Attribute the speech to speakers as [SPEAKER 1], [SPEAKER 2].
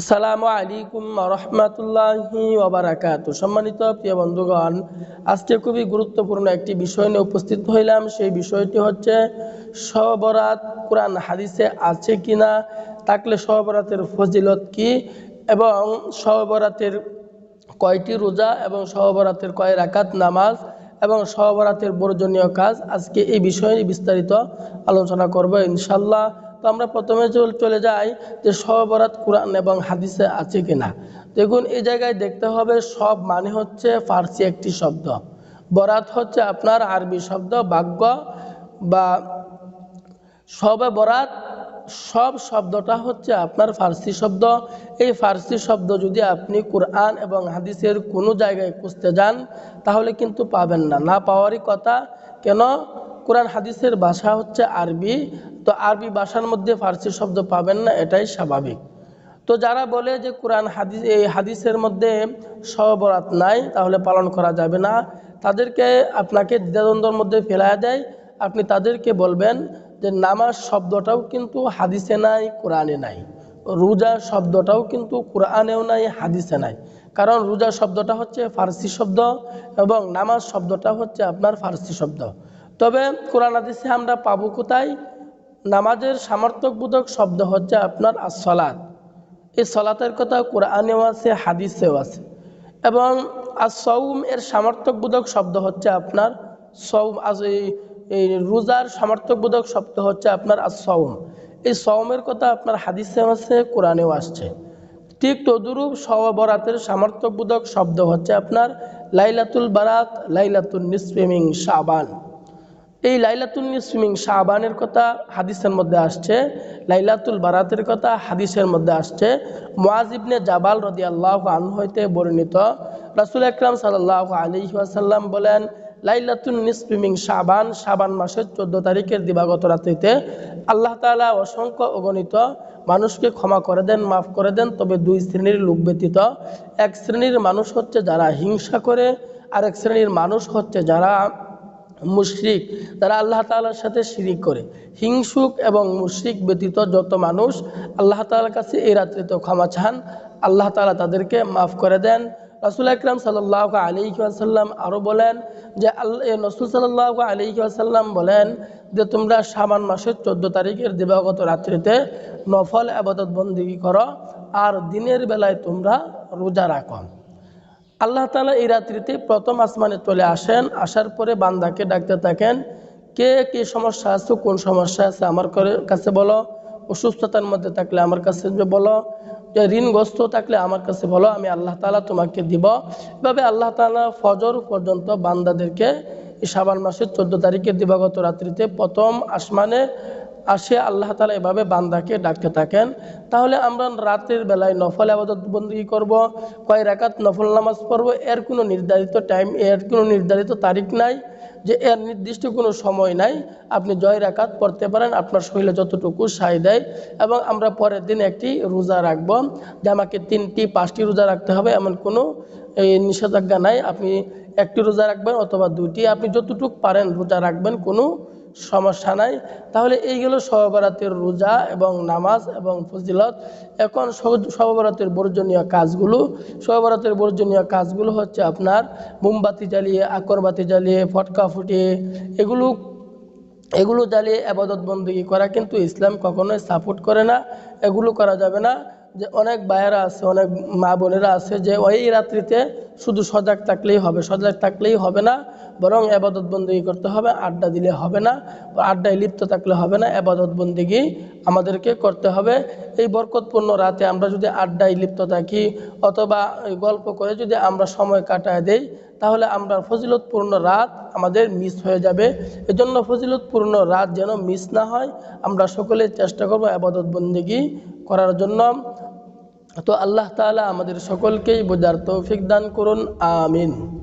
[SPEAKER 1] আসসালামু আলাইকুম রহমতুল্লাহি ওবারাকাত সম্মানিত প্রিয় বন্ধুগণ, আজকে খুবই গুরুত্বপূর্ণ একটি বিষয় নিয়ে উপস্থিত হইলাম। সেই বিষয়টি হচ্ছে সবরাত কোরআন হাদিসে আছে কিনা, থাকলে সবরাতের ফজিলত কি, এবং সবরাতের কয়টি রোজা, এবং সহবরাতের কয় রাকাত নামাজ, এবং সহবরাতের বর্জনীয় কাজ, আজকে এই বিষয়ে বিস্তারিত আলোচনা করব ইনশাল্লাহ তো আমরা প্রথমে চল- যাই যে সহবরাত কোরআন এবং হাদিসে আছে কিনা। দেখুন, এই জায়গায় দেখতে হবে সব মানে হচ্ছে ফার্সি একটি শব্দ। বরাত হচ্ছে আপনার আরবি শব্দ, বাক্য বা সবে বরাত, সব শব্দটা হচ্ছে আপনার ফার্সি শব্দ। এই ফার্সি শব্দ যদি আপনি কোরআন এবং হাদিসের কোনো জায়গায় খুঁজতে যান, তাহলে কিন্তু পাবেন না। না পাওয়ারই কথা। কেন? কোরআন হাদিসের ভাষা হচ্ছে আরবি, তো আরবি ভাষার মধ্যে ফার্সি শব্দ পাবেন না, এটাই স্বাভাবিক। তো যারা বলে যে কোরআন হাদিস এই হাদিসের মধ্যে সবরাত নাই, তাহলে পালন করা যাবে না। তাদেরকে আপনাকে দ্বিধাদ্বন্দ্বের মধ্যে ফেলা দেয়। আপনি তাদেরকে বলবেন যে নামাজ শব্দটাও কিন্তু হাদিসে নাই, কোরআনে নাই। রোজা শব্দটাও কিন্তু কোরআনেও নাই, হাদিসে নাই। কারণ রোজা শব্দটা হচ্ছে ফার্সি শব্দ এবং নামাজ শব্দটা হচ্ছে আপনার ফার্সি শব্দ। তবে কোরআন হাদিসে আমরা পাবো কোথায়? নামাজের সামর্থকবোধক শব্দ হচ্ছে আপনার আসলাত এই সলাতের কথা কোরআনেও আছে, হাদিসেও আছে। এবং আর সৌম এর সামর্থকবোধক শব্দ হচ্ছে আপনার সৌম আজ এই রোজার সামর্থকবোধক শব্দ হচ্ছে আপনার আর সৌম এই সৌমের কথা আপনার হাদিসেও আছে, কোরআনেও আসছে। ঠিক তদুরূপ সবরাতের সামর্থকবোধক শব্দ হচ্ছে আপনার লাইলাতুল বারাত লাইলাতুল নিসফেমিং শাবান। এই লাইলাতুল নিসমিং শাহবানের কথা হাদিসের মধ্যে আসছে, লাইলাতুল বারাতের কথা হাদিসের মধ্যে আসছে। মোয়াজিবনে জাবাল রদি আল্লাহ আন হইতে বর্ণিত, রাসুল আকরাম সাল্লাহ আলী আসাল্লাম বলেন লাইলাতুল নিসমিং শাবান শাবান মাসের চোদ্দ তারিখের দিবাগত রাত্রিতে আল্লাহ তাআলা অসংখ্য অগণিত মানুষকে ক্ষমা করে দেন, মাফ করে দেন, তবে দুই শ্রেণির লোক ব্যতীত এক শ্রেণির মানুষ হচ্ছে যারা হিংসা করে আরেক শ্রেণির মানুষ হচ্ছে যারা মুশরিক, তারা আল্লাহ তাআলার সাথে শিরিক করে। হিংসুক এবং মুশরিক ব্যতীত যত মানুষ আল্লাহ তাআলার কাছে এই রাত্রিতে ক্ষমা চান, আল্লাহ তাআলা তাদেরকে মাফ করে দেন। রাসুল আকরাম সাল্লাহ আলী আসাল্লাম আরও বলেন যে আল্লাহ নসুল সাল্লাহ আলী আসাল্লাম বলেন যে, তোমরা সাবান মাসের চোদ্দ তারিখের দিবাগত রাত্রিতে নফল আবাদত বন্দিগি করো, আর দিনের বেলায় তোমরা রোজা রাখো। আল্লাহ তালা এই রাত্রিতে প্রথম আসমানে চলে আসেন, আসার পরে বান্দাকে ডাকতে থাকেন, কে কি সমস্যা আছে, কোন সমস্যা আছে আমার কাছে বলো, অসুস্থতার মধ্যে থাকলে আমার কাছে বলো ঋণগ্রস্ত থাকলে আমার কাছে বলো, আমি আল্লাহ তালা তোমাকে দিব। এভাবে আল্লাহ তালা ফজর পর্যন্ত বান্দাদেরকে শাবান মাসের চোদ্দ তারিখের দিবাগত রাত্রিতে প্রথম আসমানে আসে আল্লাহ তালা এভাবে বান্দাকে ডাকতে থাকেন। তাহলে আমরা রাতের বেলায় নফল আবাদত বন্দী করব, কয় রাকাত নফল নামাজ পড়ব, এর কোনো নির্ধারিত টাইম এর কোনো নির্ধারিত তারিখ নাই, যে এর নির্দিষ্ট কোনো সময় নাই। আপনি জয় রাকাত পড়তে পারেন, আপনার শরীরে যতটুকু সাই দেয়, এবং আমরা পরের দিন একটি রোজা রাখব, যে আমাকে তিনটি, পাঁচটি রোজা রাখতে হবে, এমন কোনো নিষেধাজ্ঞা নাই। আপনি একটি রোজা রাখবেন অথবা দুইটি, আপনি যতটুকু পারেন রোজা রাখবেন, কোনো সমস্যা নাই। তাহলে এইগুলো সহবরাতের রোজা এবং নামাজ এবং ফজিলত। এখন সহবরাতের বর্জনীয় কাজগুলো। সহবরাতের বর্জনীয় কাজগুলো হচ্ছে আপনার মোমবাতি জ্বালিয়ে, আকরবাতি জ্বালিয়ে, ফটকা ফুটিয়ে এগুলো এগুলো জ্বালিয়ে আবাদত বন্দী করা। কিন্তু ইসলাম কখনোই সাপোর্ট করে না। এগুলো করা যাবে না। যে অনেক ভাইয়েরা আছে, অনেক মা বোনেরা আছে যে ওই রাত্রিতে শুধু সজাগ থাকলেই হবে। সজাগ থাকলেই হবে না, বরং আবাদত বন্দী করতে হবে, আড্ডা দিলে হবে না, আড্ডায় লিপ্ত থাকলে হবে না আবাদত বন্দিগি আমাদেরকে করতে হবে। এই বরকতপূর্ণ রাতে আমরা যদি আড্ডায় লিপ্ত থাকি অথবা গল্প করে যদি আমরা সময় কাটায় দেই, তাহলে আমরা ফজিলতপূর্ণ রাত আমাদের মিস হয়ে যাবে। এজন্য ফজিলতপূর্ণ রাত যেন মিস না হয়, আমরা সকলে চেষ্টা করব আবাদত বন্দিগি করার জন্য। তো আল্লাহ তাআলা আমাদের সকলকেই বোঝার তৌফিক দান করুন, আমিন।